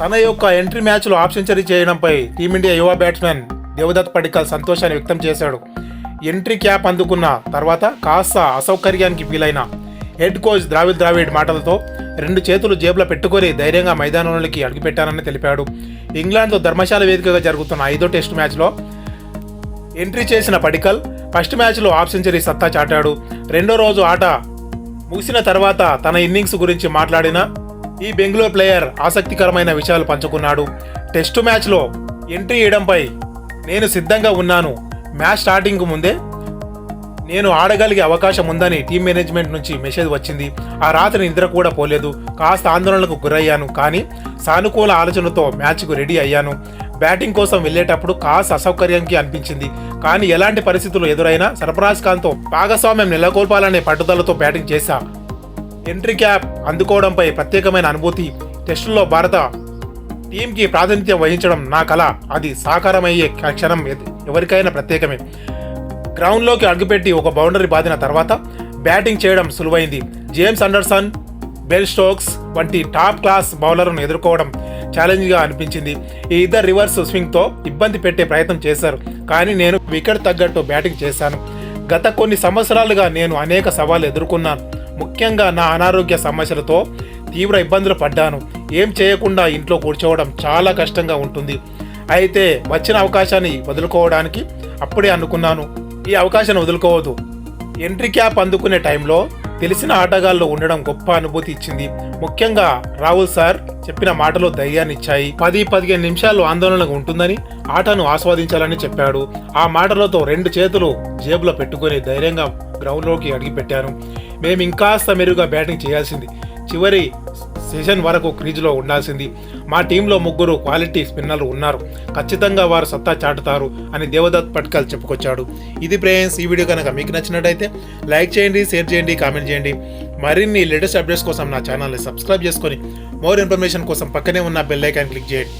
తన యొక్క ఎంట్రీ మ్యాచ్లో హాఫ్ సెంచరీ చేయడంపై టీమిండియా యువ బ్యాట్స్మెన్ దేవదత్ పడికల్ సంతోషాన్ని వ్యక్తం చేశాడు. ఎంట్రీ క్యాప్ అందుకున్న తర్వాత కాస్త అసౌకర్యానికి ఫీలైన హెడ్ కోచ్ ద్రావిడ్ ద్రావిడ్ మాటలతో రెండు చేతులు జేబులో పెట్టుకొని ధైర్యంగా మైదానంలోకి అడుగుపెట్టానని తెలిపాడు. ఇంగ్లాండ్తో ధర్మశాల వేదికగా జరుగుతున్న ఐదో టెస్ట్ మ్యాచ్లో ఎంట్రీ చేసిన పడికల్ ఫస్ట్ మ్యాచ్లో హాఫ్ సెంచరీ సత్తా చాటాడు. రెండో రోజు ఆట ముగిసిన తర్వాత తన ఇన్నింగ్స్ గురించి మాట్లాడిన ఈ బెంగళూరు ప్లేయర్ ఆసక్తికరమైన విషయాలు పంచుకున్నాడు. టెస్టు మ్యాచ్లో ఎంట్రీ ఇవ్వడంపై నేను సిద్ధంగా ఉన్నాను. మ్యాచ్ స్టార్టింగ్కు ముందే నేను ఆడగలిగే అవకాశం ఉందని టీం మేనేజ్మెంట్ నుంచి మెసేజ్ వచ్చింది. ఆ రాత్రి నిద్ర కూడా పోలేదు. కాస్త ఆందోళనకు గురయ్యాను. కానీ సానుకూల ఆలోచనతో మ్యాచ్కు రెడీ అయ్యాను. బ్యాటింగ్ కోసం వెళ్ళేటప్పుడు కాస్త అసౌకర్యంకి అనిపించింది. కానీ ఎలాంటి పరిస్థితులు ఎదురైనా సర్ఫరాజ్ ఖాన్తో భాగస్వామ్యం నెలకొల్పాలనే పట్టుదలతో బ్యాటింగ్ చేశా. ఎంట్రీ క్యాప్ అందుకోవడంపై ప్రత్యేకమైన అనుభూతి. టెస్టుల్లో భారత టీంకి ప్రాతినిధ్యం వహించడం నా కళ అది సాకారమయ్యే క్షణం ఎవరికైనా ప్రత్యేకమే. గ్రౌండ్లోకి అడుగుపెట్టి ఒక బౌండరీ బాదిన తర్వాత బ్యాటింగ్ చేయడం సులువైంది. జేమ్స్ అండర్సన్ బెల్ స్టోక్స్ వంటి టాప్ క్లాస్ బౌలర్ను ఎదుర్కోవడం ఛాలెంజ్గా అనిపించింది. ఈ ఇద్దరు రివర్స్ స్వింగ్తో ఇబ్బంది పెట్టే ప్రయత్నం చేశారు. కానీ నేను వికెట్ తగ్గట్టు బ్యాటింగ్ చేశాను. గత కొన్ని సంవత్సరాలుగా నేను అనేక సవాళ్ళు ఎదుర్కొన్నాను. ముఖ్యంగా నా అనారోగ్య సమస్యలతో తీవ్ర ఇబ్బందులు పడ్డాను. ఏం చేయకుండా ఇంట్లో కూర్చోవడం చాలా కష్టంగా ఉంటుంది. అయితే వచ్చిన అవకాశాన్ని వదులుకోవడానికి అప్పుడే అనుకున్నాను. ఈ అవకాశాన్ని వదులుకోవద్దు. ఎంట్రీ క్యాప్ అందుకునే టైంలో తెలిసిన ఆటగాళ్ళు ఉండడం గొప్ప అనుభూతి ఇచ్చింది. ముఖ్యంగా రాహుల్ సార్ చెప్పిన మాటలు ధైర్యాన్నిచ్చాయి పది పదిహేను నిమిషాలు ఆందోళనగా ఉంటుందని ఆటను ఆస్వాదించాలని చెప్పాడు. ఆ మాటలతో రెండు చేతులు జేబులో పెట్టుకొని ధైర్యంగా గ్రౌండ్లోకి అడిగిపెట్టాను మేము ఇంకాస్త మెరుగ్గా బ్యాటింగ్ చేయాల్సింది. చివరి సెషన్ వరకు క్రీజులో ఉండాల్సింది. మా టీంలో ముగ్గురు క్వాలిటీ స్పిన్నర్లు ఉన్నారు. ఖచ్చితంగా వారు సత్తా చాటుతారు అని దేవదత్ పట్కల్ చెప్పుకొచ్చాడు. ఇది ప్రేయన్స్ ఈ వీడియో కనుక మీకు నచ్చినట్టయితే లైక్ చేయండి షేర్ చేయండి కామెంట్ చేయండి. మరిన్ని లేటెస్ట్ అప్డేట్స్ కోసం నా ఛానల్ని సబ్స్క్రైబ్ చేసుకొని మోర్ ఇన్ఫర్మేషన్ కోసం పక్కనే ఉన్న బెల్ ఐకాన్ క్లిక్ చేయండి.